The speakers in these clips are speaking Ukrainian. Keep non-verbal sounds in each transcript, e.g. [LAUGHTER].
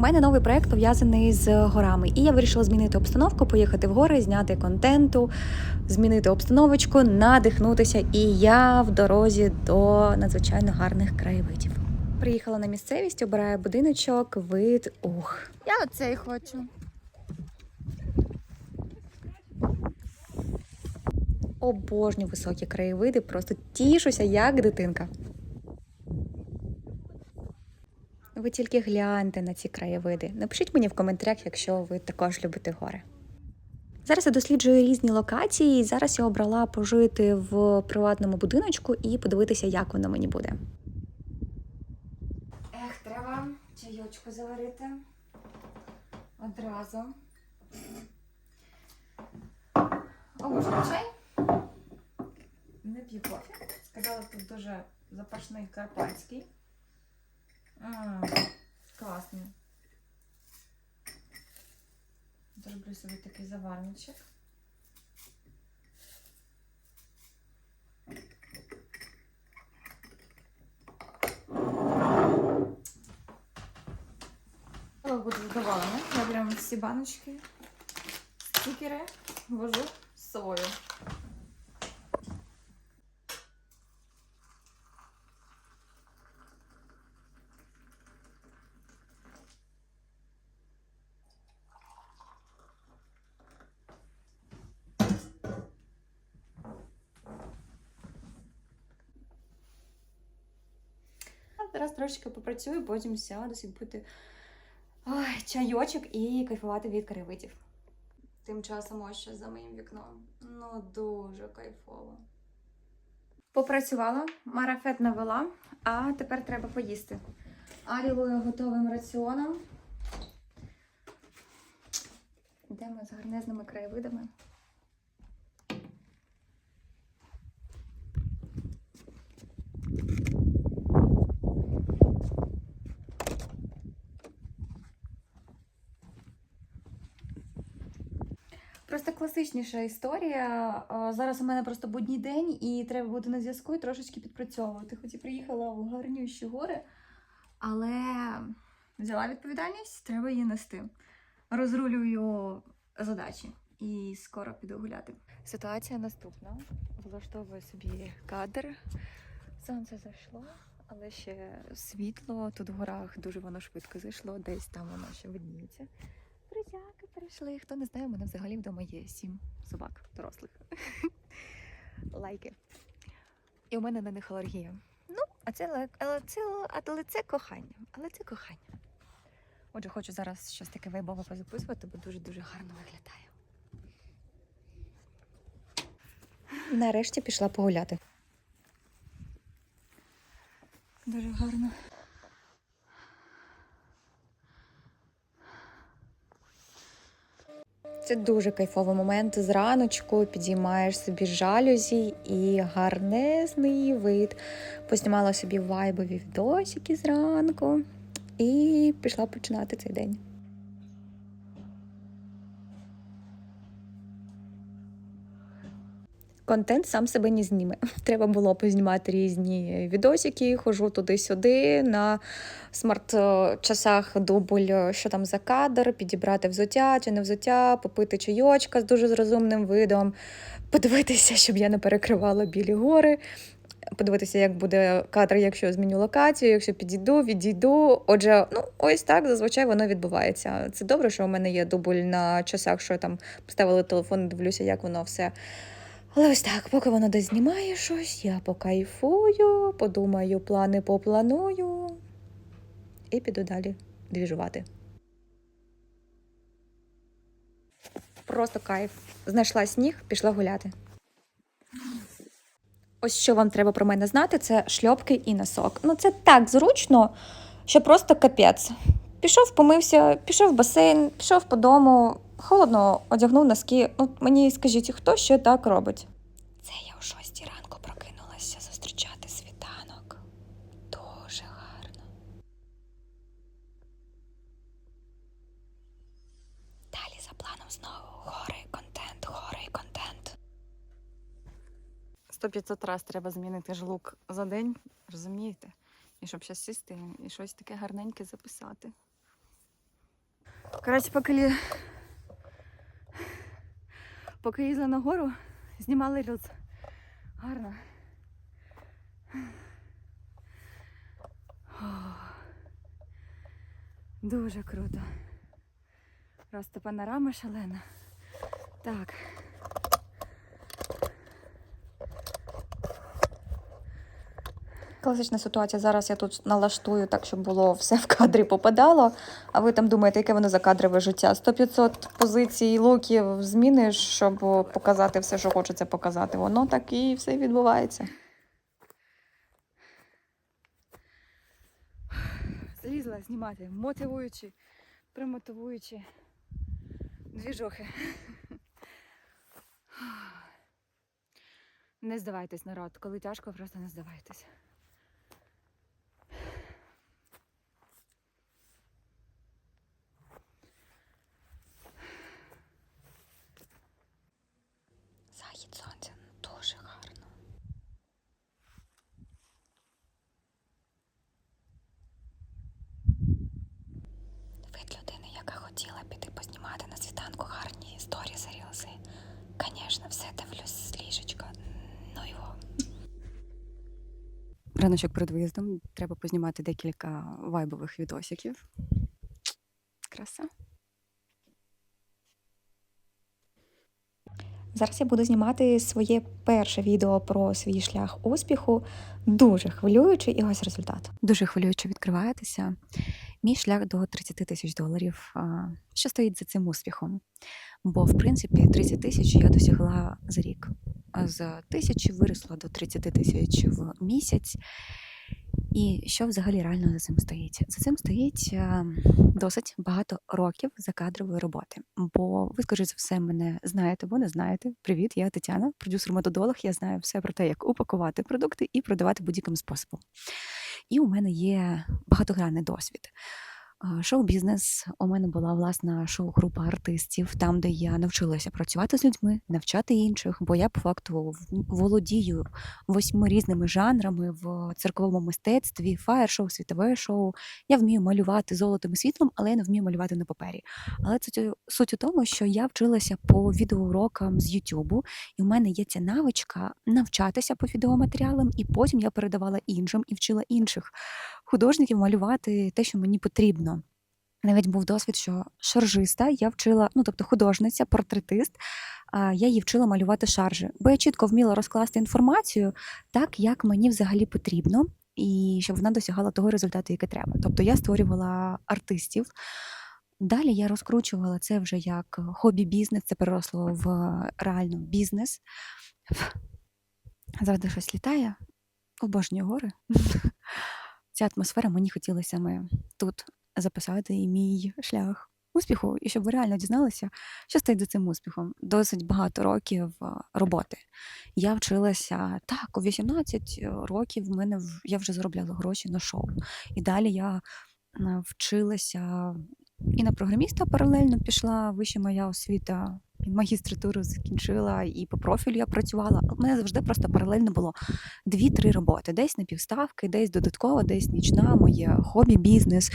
У мене новий проект пов'язаний з горами, і я вирішила змінити обстановку, поїхати в гори, зняти контенту, змінити обстановочку, надихнутися. І я в дорозі до надзвичайно гарних краєвидів. Приїхала на місцевість, обираю будиночок, вид ух. Я оцей хочу. Обожнюю високі краєвиди, просто тішуся як дитинка. Ви тільки гляньте на ці краєвиди. Напишіть мені в коментарях, якщо ви також любите гори. Зараз я досліджую різні локації, і зараз я обрала пожити в приватному будиночку і подивитися, як воно мені буде. Ех, треба чайочку заварити одразу. Обожнюю чай. Не п'ю кофе. Сказала, тут дуже запашний карпатський. М, Класний. Зроблю собі такий заварничок. Буду задоволена. Я прям всі баночки, стікери вожу з собою. Зараз трошечки попрацюю, потім сяду собі пити ой, чайочок і кайфувати від краєвидів. Тим часом ось що за моїм вікном. Ну, дуже кайфово. Попрацювала, марафет навела, а тепер треба поїсти. Алілую готовим раціоном. Йдемо з гарнезними краєвидами. Просто класичніша історія. Зараз у мене просто будній день, і треба бути на зв'язку і трошечки підпрацьовувати. Хоч і приїхала в гарнющі гори, але взяла відповідальність, треба її нести. Розрулюю задачі і скоро піду гуляти. Ситуація наступна. Влаштовую собі кадр. Сонце зайшло, але ще світло. Тут в горах дуже воно швидко зайшло, десь там воно ще видніється. Друзяки прийшли. Хто не знає, у мене взагалі вдома є сім собак дорослих. [LAUGHS] Лайки. І у мене на них алергія. Ну, а це, але це, але це кохання. Але це кохання. Отже, хочу зараз щось таке вайбове позаписувати, бо дуже-дуже гарно виглядає. Нарешті пішла погуляти. Дуже гарно. Це дуже кайфовий момент. Зраночку підіймаєш собі жалюзі і гарнезний вид. Познімала собі вайбові відосики зранку і пішла починати цей день. Контент сам себе не зніме. [LAUGHS] Треба було познімати різні відосики, хожу туди-сюди на смарт-часах дубль, що там за кадр, підібрати взуття чи не взуття, попити чайочка з дуже розумним видом, подивитися, щоб я не перекривала білі гори. Подивитися, як буде кадр, якщо я зміню локацію, якщо підійду, відійду. Отже, ну ось так зазвичай воно відбувається. Це добре, що у мене є дубль на часах, що я там поставила телефон, дивлюся, як воно все. Але ось так, поки воно десь знімає щось, я покайфую, подумаю, плани попланую і піду далі двіжувати. Просто кайф. Знайшла сніг, пішла гуляти. Ось що вам треба про мене знати, це шльопки і носок. Ну, це так зручно, що просто капець. Пішов, помився, пішов в басейн, пішов по дому, холодно одягнув носки. Ну, мені скажіть, хто ще так робить? Це я о шостій ранку прокинулася зустрічати світанок. Дуже гарно. Далі за планом знову гори, контент, гори, контент. Сто 500 раз треба змінити ж лук за день, розумієте? І щоб щас сісти і щось таке гарненьке записати. Коротше, поки, лі... поки їздила на гору, знімали рілс. Гарно. О, Дуже круто. Просто панорама шалена. Так. Класична ситуація. Зараз я тут налаштую так, щоб було все в кадрі попадало. А ви там думаєте, яке воно за кадрове життя? 100-500 позицій, луків зміниш, щоб показати все, що хочеться показати. Воно так і все відбувається. Залізла знімати, мотивуючи, примотивуючи двіжохи. Не здавайтесь, народ. Коли тяжко, просто не здавайтесь. Захід сонця дуже гарно. Вид людини, яка хотіла піти познімати на світанку гарні серіоси. Звісно, все дивлюсь з ліжечка. Ну його. Раночок перед виїздом треба познімати декілька вайбових відосиків. Краса. Зараз я буду знімати своє перше відео про свій шлях успіху. Дуже хвилюючий, і ось результат. Дуже хвилююче відкриваєтеся. Мій шлях до 30 тисяч доларів. Що стоїть за цим успіхом? Бо, в принципі, 30 тисяч я досягла за рік. З тисячі виросла до 30 тисяч в місяць. І що взагалі реально за цим стоїть? За цим стоїть е, досить багато років закадрової роботи. Бо ви, скоріше за все, мене знаєте, або не знаєте. Привіт, я Тетяна, продюсер-методолог. Я знаю все про те, як упакувати продукти і продавати будь-яким способом. І у мене є багатогранний досвід. Шоу-бізнес у мене була власна шоу-група артистів, там, де я навчилася працювати з людьми, навчати інших, бо я по факту володію восьми різними жанрами в цирковому мистецтві, фаєр-шоу, світове шоу. Я вмію малювати золотим і світлом, але я не вмію малювати на папері. Але це суть у тому, що я вчилася по відеоурокам з Ютубу, і в мене є ця навичка навчатися по відеоматеріалам, і потім я передавала іншим і вчила інших художників малювати те, що мені потрібно. Навіть був досвід, що шаржиста я вчила, ну тобто художниця, портретист, я її вчила малювати шаржі, бо я чітко вміла розкласти інформацію так, як мені взагалі потрібно, і щоб вона досягала того результату, який треба. Тобто я створювала артистів. Далі я розкручувала це вже як хобі-бізнес, це переросло в реально бізнес. Завжди щось літає, обожнюю гори. Ця атмосфера мені хотілося саме тут записати і мій шлях успіху, і щоб ви реально дізналися, що стоїть за цим успіхом. Досить багато років е, роботи. Я вчилася так, у 18 років в мене я вже заробляла гроші на шоу. І далі я е, вчилася і на програміста паралельно пішла вища моя освіта. Магістратуру закінчила і по профілю я працювала. У мене завжди просто паралельно було дві-три роботи: десь на півставки, десь додатково, десь нічна, моє хобі, бізнес.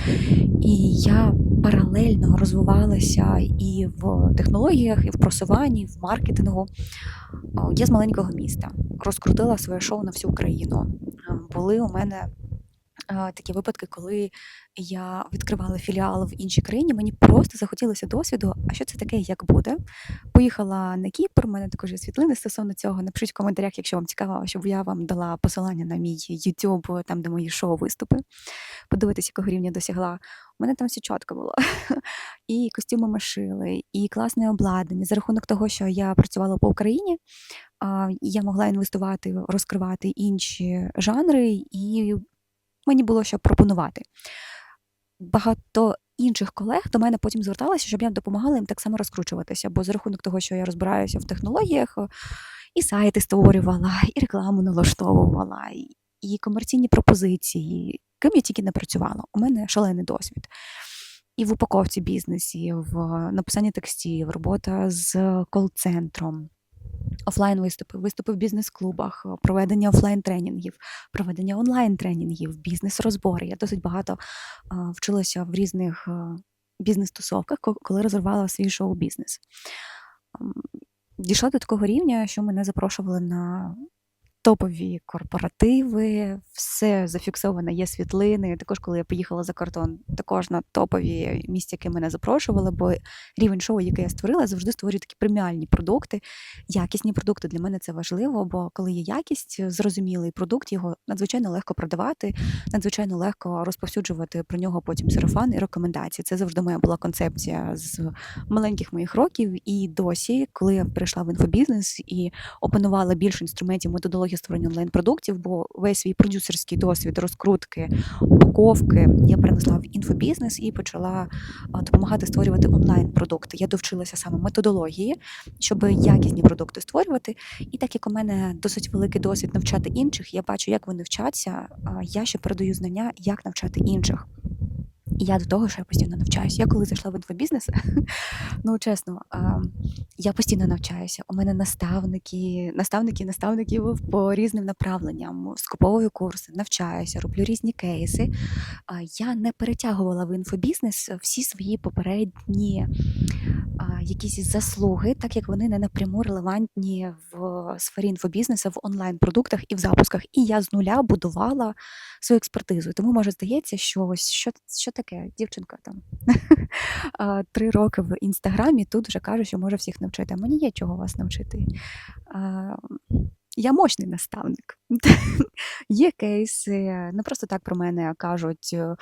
І я паралельно розвивалася і в технологіях, і в просуванні, і в маркетингу. Я з маленького міста розкрутила своє шоу на всю Україну. Були у мене такі випадки, коли я відкривала філіал в іншій країні. Мені просто захотілося досвіду. А що це таке, як буде? Поїхала на Кіпр. У мене також є світлини стосовно цього. Напишіть в коментарях, якщо вам цікаво, щоб я вам дала посилання на мій YouTube, там де мої шоу виступи. Подивитися, якого рівня досягла. У мене там все чітко було. [LAUGHS] І костюми ми шили, і класне обладнання. За рахунок того, що я працювала по Україні, я могла інвестувати, розкривати інші жанри, і мені було що пропонувати. Багато інших колег до мене потім зверталися, щоб я допомагала їм так само розкручуватися. Бо за рахунок того, що я розбираюся в технологіях, і сайти створювала, і рекламу налаштовувала, і- комерційні пропозиції, ким я тільки не працювала. У мене шалений досвід. І в упаковці бізнесі, в написанні текстів, робота з кол-центром, офлайн виступи, виступи в бізнес-клубах, проведення офлайн тренінгів, проведення онлайн тренінгів, бізнес-розбори. Я досить багато а, вчилася в різних а, бізнес-тусовках, коли розривала свій шоу-бізнес. Дійшла до такого рівня, що мене запрошували на топові корпоративи, все зафіксовано, є світлини. Також, коли я поїхала за кордон, також на топові місця, які мене запрошували, бо рівень шоу, яке я створила, завжди створюю такі преміальні продукти, якісні продукти. Для мене це важливо, бо коли є якість, зрозумілий продукт, його надзвичайно легко продавати, надзвичайно легко розповсюджувати про нього потім сарафан і рекомендації. Це завжди моя була концепція з маленьких моїх років. І досі, коли я прийшла в інфобізнес і опанувала більше інструментів методології створення онлайн-продуктів, бо весь свій продюсерський досвід розкрутки, упаковки я перенесла в інфобізнес і почала допомагати створювати онлайн-продукти. Я довчилася саме методології, щоб якісні продукти створювати. І так як у мене досить великий досвід навчати інших, я бачу, як вони вчаться. Я ще передаю знання, як навчати інших. І я до того, що я постійно навчаюся. Я коли зайшла в інфобізнес, [LAUGHS] ну чесно, я постійно навчаюся. У мене наставники, наставники, наставників по різним направленням, скуповую курси, навчаюся, роблю різні кейси. Я не перетягувала в інфобізнес всі свої попередні якісь заслуги, так як вони не напряму релевантні в сфері інфобізнесу, в онлайн-продуктах і в запусках. І я з нуля будувала свою експертизу. Тому може здається, що ось що, що таке, дівчинка там [LAUGHS] три роки в інстаграмі, тут вже каже, що може всіх навчити. А мені є чого вас навчити. Я мощний наставник. [LAUGHS] Є кейси, не просто так про мене кажуть. е,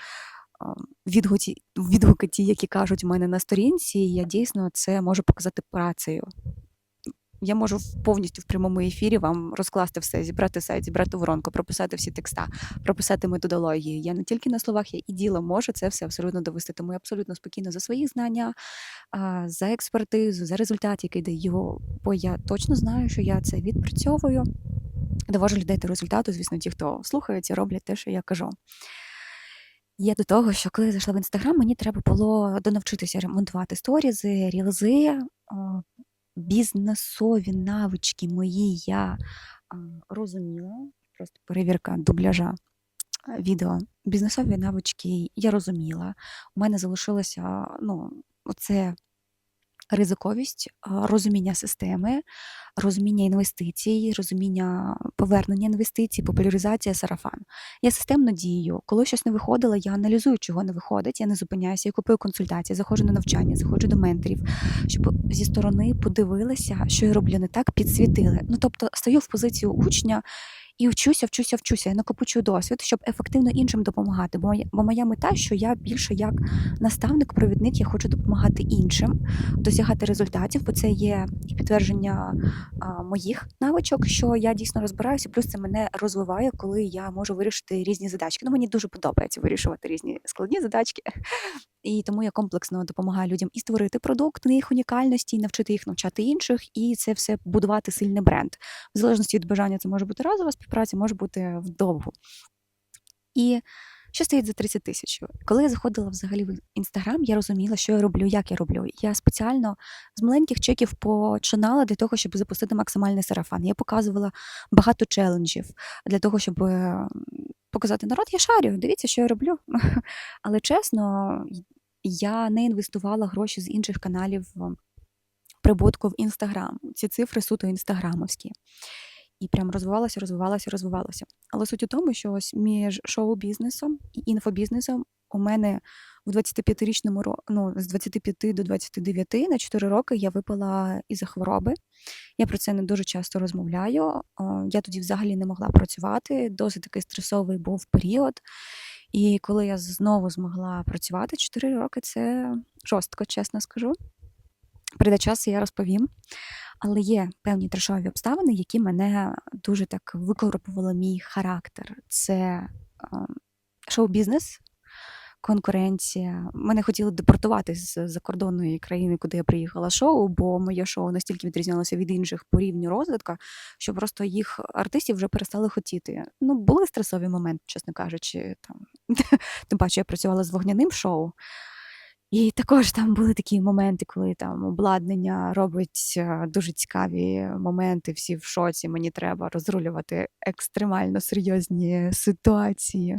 Відгуки, відгуки ті, які кажуть у мене на сторінці, я дійсно це можу показати працею. Я можу повністю в прямому ефірі вам розкласти все, зібрати сайт, зібрати воронку, прописати всі текста, прописати методології. Я не тільки на словах, я і ділом можу це все абсолютно довести. Тому я абсолютно спокійно за свої знання, за експертизу, за результат, який даю. Бо я точно знаю, що я це відпрацьовую. Довожу людей до результату, звісно, ті, хто слухається, роблять те, що я кажу. Є до того, що коли я зайшла в інстаграм, мені треба було донавчитися ремонтувати сторізи, рілзи, бізнесові навички мої я розуміла. Просто перевірка дубляжа відео. Бізнесові навички я розуміла. У мене залишилося ну, оце ризиковість, розуміння системи, розуміння інвестицій, розуміння повернення інвестицій, популяризація сарафан. Я системно дію. Коли щось не виходило, я аналізую, чого не виходить. Я не зупиняюся, я купую консультації, заходжу на навчання, заходжу до менторів, щоб зі сторони подивилися, що я роблю не так, підсвітили. Ну тобто стою в позицію учня. І вчуся, вчуся, вчуся, я накопичую досвід, щоб ефективно іншим допомагати. Бо моя, бо моя мета, що я більше як наставник, провідник, я хочу допомагати іншим, досягати результатів, бо це є і підтвердження а, моїх навичок, що я дійсно розбираюся. Плюс це мене розвиває, коли я можу вирішити різні задачки. Ну мені дуже подобається вирішувати різні складні задачки. І тому я комплексно допомагаю людям і створити продукт на їх унікальності, і навчити їх навчати інших, і це все будувати сильний бренд. В залежності від бажання, це може бути разова співпраця, може бути вдовгу. І що стоїть за 30 тисяч? Коли я заходила взагалі в інстаграм, я розуміла, що я роблю, як я роблю. Я спеціально з маленьких чеків починала для того, щоб запустити максимальний сарафан. Я показувала багато челенджів для того, щоб е, показати народ, я шарю, дивіться, що я роблю. [LAUGHS] Але чесно, я не інвестувала гроші з інших каналів прибутку в інстаграм. Ці цифри суто інстаграмовські. І прям розвивалася, розвивалася, розвивалася. Але суть у тому, що ось між шоу-бізнесом і інфобізнесом у мене в 25-річному ро... ну, з 25 до 29 на 4 роки я випала із-за хвороби. Я про це не дуже часто розмовляю. Я тоді взагалі не могла працювати. Досить такий стресовий був період. І коли я знову змогла працювати 4 роки, це жорстко, чесно скажу. Прийде час, я розповім. Але є певні трешові обставини, які мене дуже так викорпували мій характер. Це е, шоу-бізнес, конкуренція. Мене хотіли депортувати з закордонної країни, куди я приїхала шоу, бо моє шоу настільки відрізнялося від інших по рівню розвитку, що просто їх артистів вже перестали хотіти. Ну, були стресові моменти, чесно кажучи. Там. [LAUGHS] Тим паче, я працювала з вогняним шоу. І також там були такі моменти, коли там обладнання робить е, дуже цікаві моменти, всі в шоці. Мені треба розрулювати екстремально серйозні ситуації.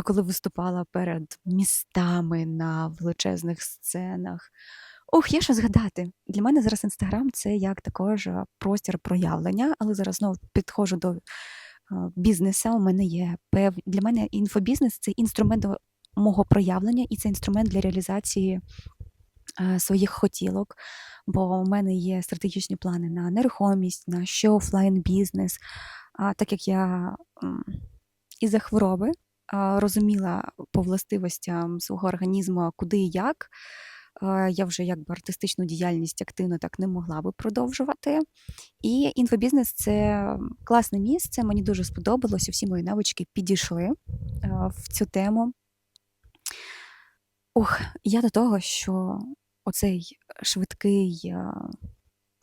А коли виступала перед містами на величезних сценах. Ох, є що згадати. Для мене зараз інстаграм це як також е, простір проявлення, але зараз знову підходжу до е, бізнесу. У мене є пев... для мене інфобізнес це інструмент до мого проявлення, і це інструмент для реалізації е, своїх хотілок. Бо у мене є стратегічні плани на нерухомість, на ще офлайн бізнес. А так як я із-за хвороби розуміла по властивостям свого організму, куди і як. Я вже якби артистичну діяльність активно так не могла би продовжувати. І інфобізнес це класне місце. Мені дуже сподобалося. Всі мої навички підійшли в цю тему. Ох, я до того, що оцей швидкий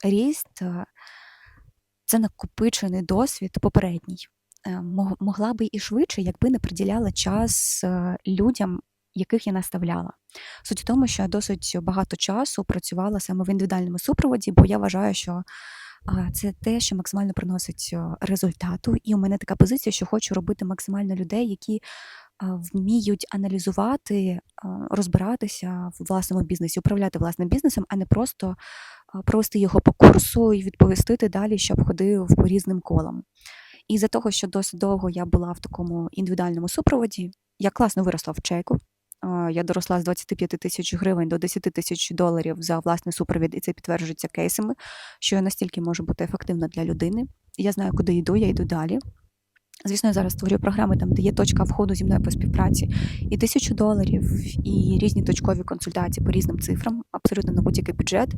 ріст це накопичений досвід попередній. Е, мог- Могла би і швидше, якби не приділяла час е, людям, яких я наставляла. Суть в тому, що я досить багато часу працювала саме в індивідуальному супроводі, бо я вважаю, що це те, що максимально приносить е, результату. І у мене така позиція, що хочу робити максимально людей, які вміють аналізувати, розбиратися в власному бізнесі, управляти власним бізнесом, а не просто провести його по курсу і відповістити далі, щоб ходив по різним колам. І за того, що досить довго я була в такому індивідуальному супроводі, я класно виросла в чеку. Я доросла з 25 тисяч гривень до 10 тисяч доларів за власний супровід, і це підтверджується кейсами, що я настільки можу бути ефективна для людини. Я знаю, куди йду, я йду далі. Звісно, я зараз створюю програми, там, де є точка входу зі мною по співпраці, і тисячу доларів, і різні точкові консультації по різним цифрам, абсолютно на будь-який бюджет,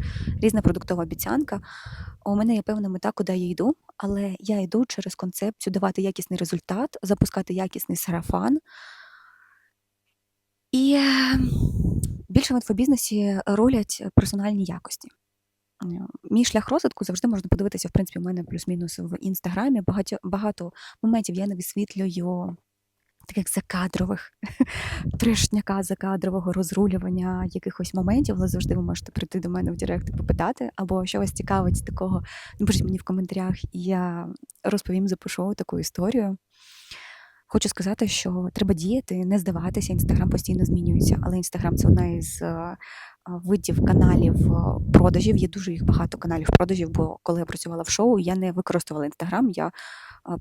різна продуктова обіцянка. У мене є певна мета, куди я йду, але я йду через концепцію давати якісний результат, запускати якісний сарафан. І е, більше в інфобізнесі ролять персональні якості. Е, Мій шлях розвитку завжди можна подивитися, в принципі, у мене плюс-мінус в інстаграмі. Багато, багато моментів я не висвітлюю таких закадрових [LAUGHS] трешняка закадрового розрулювання якихось моментів, але завжди ви можете прийти до мене в Директ і попитати, або що вас цікавить такого, напишіть мені в коментарях, і я розповім, запишу таку історію. Хочу сказати, що треба діяти, не здаватися. Інстаграм постійно змінюється, але інстаграм це одна із е, видів каналів е, продажів. Є дуже їх багато каналів продажів, бо коли я працювала в шоу, я не використовувала інстаграм. Я е,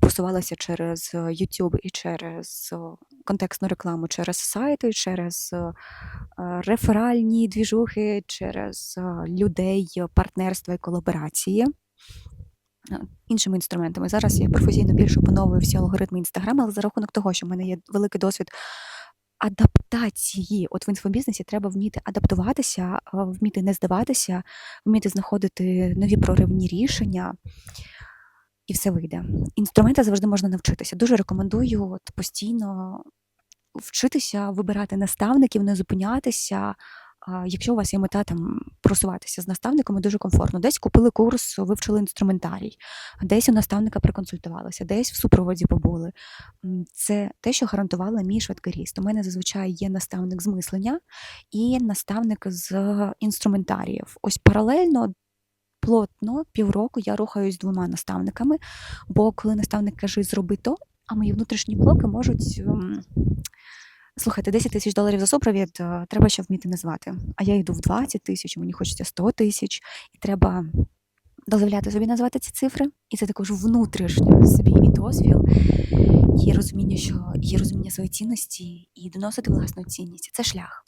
просувалася через е, YouTube і через е, контекстну рекламу, через сайти, через е, е, реферальні двіжухи, через е, людей, е, партнерства і колаборації. е, Іншими інструментами. Зараз я професійно більше опановую всі алгоритми інстаграму, але за рахунок того, що в мене є великий досвід адаптації. От в інфобізнесі треба вміти адаптуватися, вміти не здаватися, вміти знаходити нові проривні рішення, і все вийде. Інструменти завжди можна навчитися. Дуже рекомендую от, постійно вчитися, вибирати наставників, не зупинятися. Якщо у вас є мета там просуватися з наставниками, дуже комфортно. Десь купили курс, вивчили інструментарій, десь у наставника проконсультувалися, десь в супроводі побули. Це те, що гарантувало мій швидкий ріст. У мене зазвичай є наставник з мислення і наставник з інструментаріїв. Ось паралельно. Плотно півроку я рухаюсь двома наставниками, бо коли наставник каже зроби то, а мої внутрішні блоки можуть ем, слухайте, 10 тисяч доларів за супровід е, треба ще вміти назвати. А я йду в 20 тисяч, мені хочеться 100 тисяч, і треба дозволяти собі назвати ці цифри. І це також внутрішньо собі і дозвіл, і розуміння, що є розуміння своєї цінності, і доносити власну цінність. Це шлях.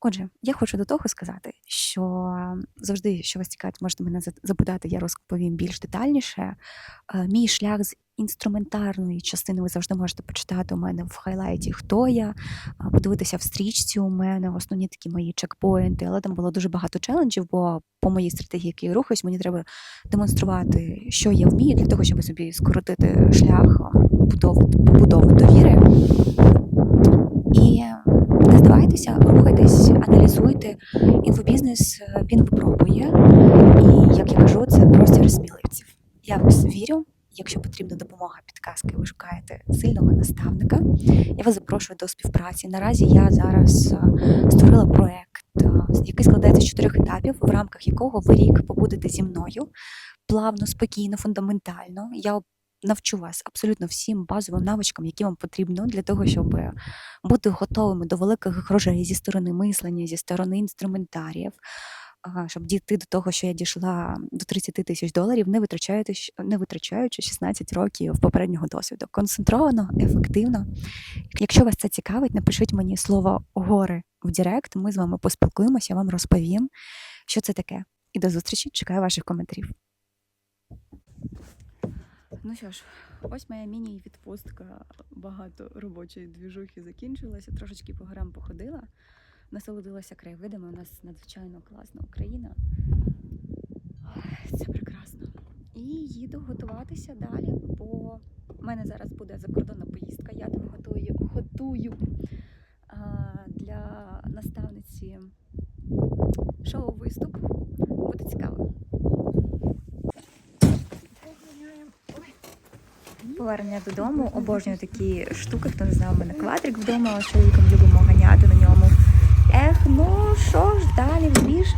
Отже, я хочу до того сказати, що завжди, що вас цікавить, можете мене за- запитати, я розповім більш детальніше. Е, Мій шлях з інструментарної частини ви завжди можете почитати у мене в хайлайті, хто я, подивитися в стрічці у мене, основні такі мої чекпоінти, але там було дуже багато челенджів, бо по моїй стратегії, якій я рухаюсь, мені треба демонструвати, що я вмію, для того, щоб собі скоротити шлях побудови довіри. І не здавайтеся, рухайтесь, аналізуйте. Інфобізнес е, він випробує. І як я кажу, це простір сміливців. Я вас вірю. Якщо потрібна допомога, підказки, ви шукаєте сильного наставника. Я вас запрошую до співпраці. Наразі я зараз е, створила проект, е, який складається з чотирьох етапів, в рамках якого ви рік побудете зі мною плавно, спокійно, фундаментально. Я навчу вас абсолютно всім базовим навичкам, які вам потрібно для того, щоб бути готовими до великих грошей зі сторони мислення, зі сторони інструментаріїв. Щоб дійти до того, що я дійшла до 30 тисяч доларів, не витрачаючи, не витрачаючи 16 років попереднього досвіду. Концентровано, ефективно. Якщо вас це цікавить, напишіть мені слово гори в Директ. Ми з вами поспілкуємося, я вам розповім, що це таке. І до зустрічі, чекаю ваших коментарів. Ну що ж, ось моя міні-відпустка. Багато робочої двіжухи закінчилася. Трошечки по горам походила, насолодилася краєвидами. У нас надзвичайно класна Україна. Це прекрасно. І їду готуватися далі, бо в мене зараз буде закордонна поїздка. Я там готую, готую а, для наставниці шоу-виступ. Буде цікаво. Повернення додому, обожнюю такі штуки, хто не знав, у мене квадрик вдома, з чоловіком любимо ганяти на ньому. Ех, ну що ж, далі в біж.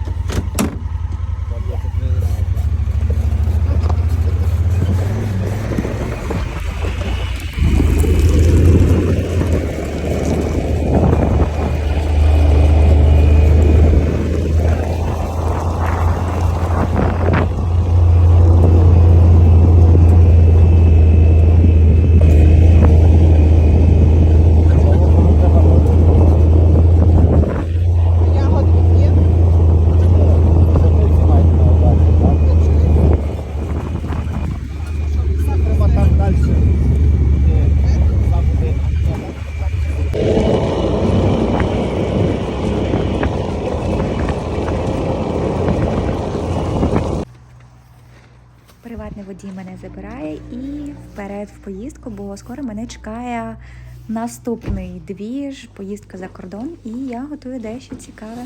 В бо скоро мене чекає наступний двіж, поїздка за кордон, і я готую дещо цікаве.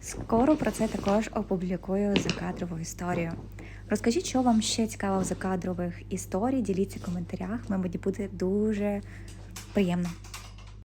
Скоро про це також опублікую закадрову історію. Розкажіть, що вам ще цікаво в закадрових історій, діліться в коментарях. Мені буде дуже приємно.